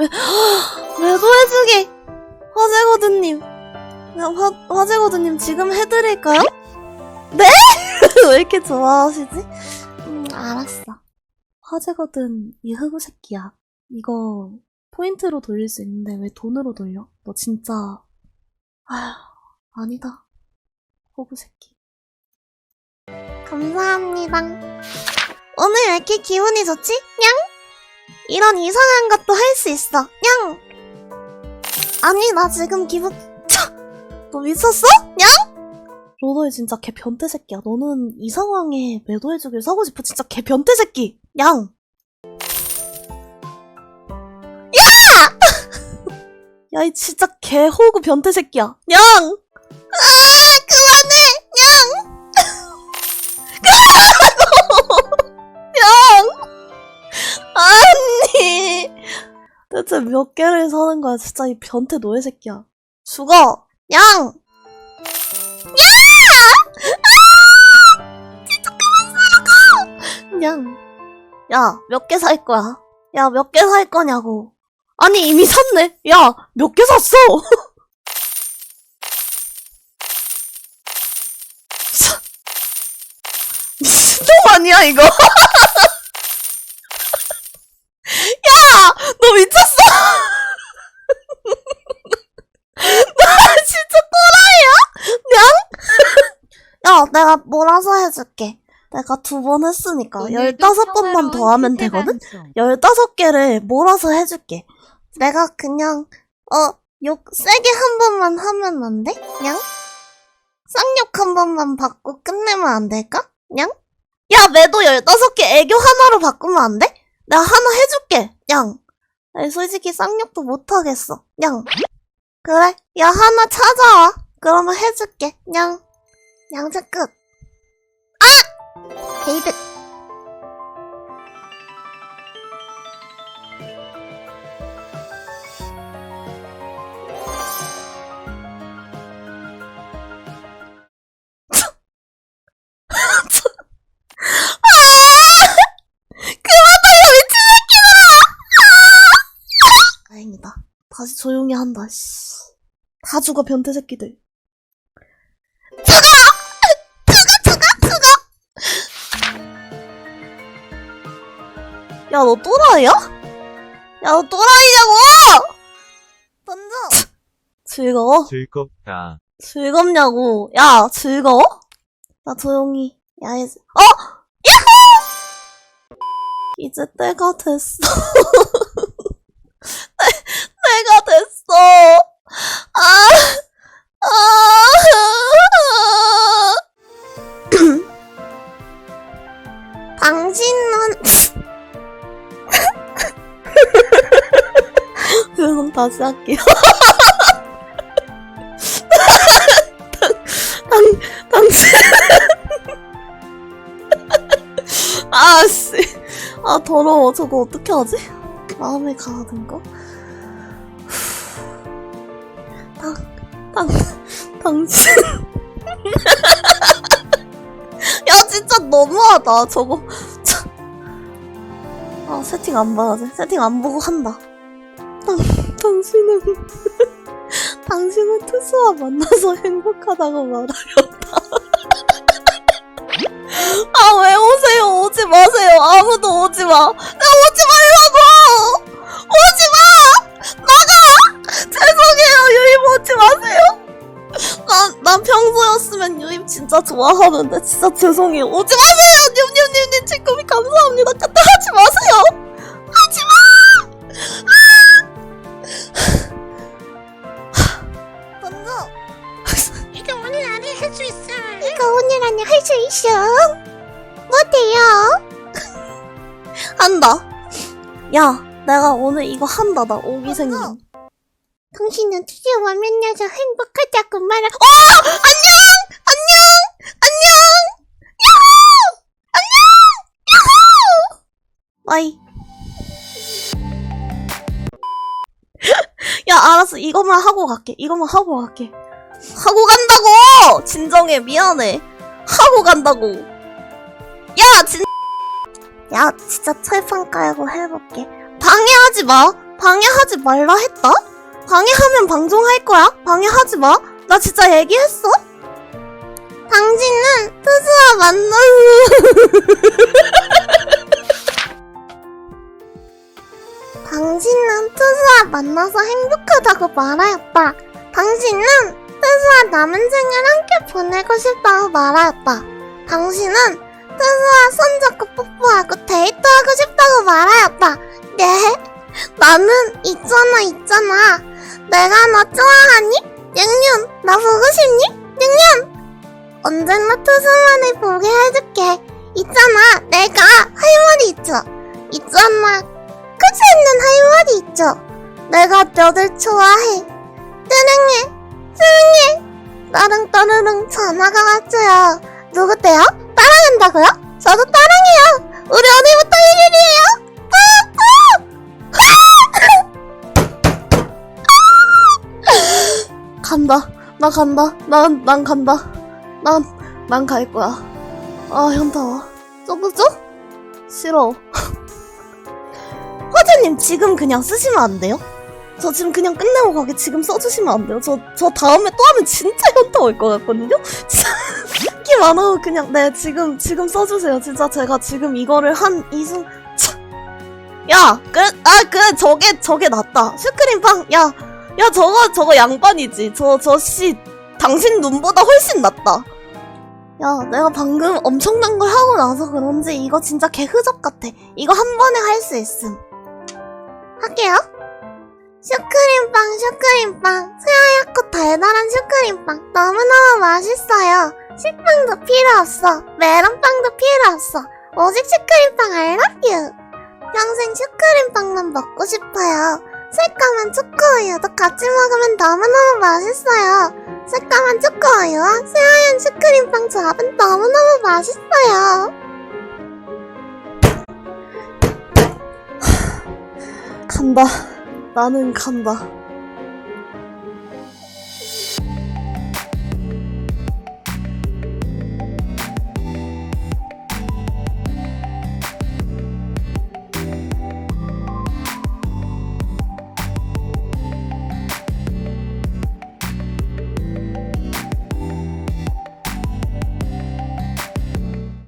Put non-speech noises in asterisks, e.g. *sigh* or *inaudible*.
매, 매도해주기! 화재거든님. 화, 화재거든님 지금 해드릴까요? 네? *laughs* 왜 이렇게 좋아하시지? 음, 알았어. 화재거든, 이 흑우 새끼야. 이거, 포인트로 돌릴 수 있는데 왜 돈으로 돌려? 너 진짜, 아휴, 아니다. 호구 새끼. 감사합니다. 오늘 왜 이렇게 기분이 좋지? 냥? 이런 이상한 것도 할 수 있어. 냥! 아니, 나 지금 기분, 너 미쳤어? 냥? 로더이 진짜 개 변태 새끼야. 너는 이 상황에 매도해주길 사고 싶어. 진짜 개 변태 새끼. 양! 야! *laughs* 야, 이 진짜 개 호구 변태 새끼야. 양! 아, 그만해! 양! *laughs* 대체 몇 개를 사는 거야? 진짜 이 변태 노예 새끼야. 죽어! 양! 양! 야, 몇 개 살 거야? 야, 몇 개 살 거냐고. 아니, 이미 샀네. 야, 몇 개 샀어? 사- *laughs* 미친놈 아니야, 이거? *laughs* 야! 너 미쳤어? 너 진짜 또라이야? 냥? 야, 내가 해줄게. 내가 두 번 했으니까 열다섯 번만 더 하면 되거든? 열다섯 개를 몰아서 해줄게. 내가 그냥, 어, 욕 세게 한 번만 하면 안 돼? 냥? 쌍욕 한 번만 받고 끝내면 안 될까? 냥? 야, 매도 열다섯 개 애교 하나로 바꾸면 안 돼? 내가 하나 해줄게. 냥. 아니, 솔직히 쌍욕도 못하겠어. 냥. 그래. 야, 하나 찾아와. 그러면 해줄게. 냥. 양자 끝. 아! 게이드. 다행이다. 다시 조용히 한다, 씨. 다 죽어, 변태 새끼들. 야, 너 또라이야? 야, 너 또라이냐고! 던져! 즐거워? 즐겁다. 즐겁냐고. 야, 즐거워? 나 조용히. 야, 이제, 어! 야호! 이제 때가 됐어. *laughs* 다시 할게요. 당, 당신. 아 씨. 아, 더러워. 저거 어떻게 하지? 마음에 가는 거? 당, 당, 당신. 야, 진짜 너무하다. 저거. 참. 아, 세팅 안 봐야지. 세팅 안 보고 한다. 당, 당신은. *laughs* 당신은 투수와 만나서 행복하다고 말하였다. *laughs* 아, 왜 오세요? 오지 마세요. 아무도 오지 마. 나 오지 말라고! 오지 마! 나가! 죄송해요. 유입 오지 마세요. 난, 난 평소였으면 유입 진짜 좋아하는데, 진짜 죄송해요. 오지 마세요! 한다. 야, 내가 오늘 이거 한다. 나 오기 생김. 당신은 투지와 만나서 행복하다고 말하. 어! 안녕! 안녕! 안녕! 야호! 안녕! 야호! 와이. *laughs* 야, 알았어. 이것만 하고 갈게. 이것만 하고 갈게. 하고 간다고! 진정해, 미안해. 하고 간다고. 야, 진, 야, 진짜 철판 깔고 해볼게. 방해하지 마. 방해하지 말라 했다? 방해하면 방종할 거야? 방해하지 마. 나 진짜 얘기했어? 당신은 트스와 만나서 *laughs* 당신은 트스와 만나서 행복하다고 말하였다. 당신은 트스와 남은 생을 함께 보내고 싶다고 말하였다. 당신은 트스와 손잡고 뽀뽀하고 나는 있잖아 있잖아. 내가 너 좋아하니? 냥냥 나 보고 싶니? 냥냥 언제나 투수만을 보게 해줄게. 있잖아 내가 할 말이 있죠. 있잖아 끝이 있는 할 말이 있죠. 내가 너를 좋아해. 사랑해 사랑해. 따릉 따르릉 전화가 왔어요. 누구세요? 따라간다고요? 저도 따랑해요. 나 간다. 난, 난 간다. 난, 난 갈 거야. 아, 현타와. 써보죠? 싫어. *laughs* 화재님, 지금 그냥 쓰시면 안 돼요? 저 지금 그냥 끝내고 가게 지금 써주시면 안 돼요? 저, 저 다음에 또 하면 진짜 현타 올 것 같거든요? *laughs* 끼 많아요. 그냥, 네, 지금, 지금 써주세요. 진짜 제가 지금 이거를 한 이순, 참. 야, 그, 아, 그, 저게, 저게 낫다. 슈크림빵, 야, 야, 저거, 저거 양반이지. 저, 저 씨, 당신 눈보다 훨씬 낫다. 야, 내가 방금 엄청난 걸 하고 나서 그런지 이거 진짜 개흐적 같아. 이거 한 번에 할 수 있음. 할게요. 슈크림빵, 슈크림빵. 새하얗고 달달한 슈크림빵. 너무너무 맛있어요. 식빵도 필요 없어. 메론빵도 필요 없어. 오직 슈크림빵 you. 평생 슈크림빵만 먹고 싶어요. 새까만 초코우유도 같이 먹으면 너무너무 맛있어요. 새까만 초코우유와 새하얀 슈크림빵 조합은 너무너무 맛있어요. 간다. 나는 간다.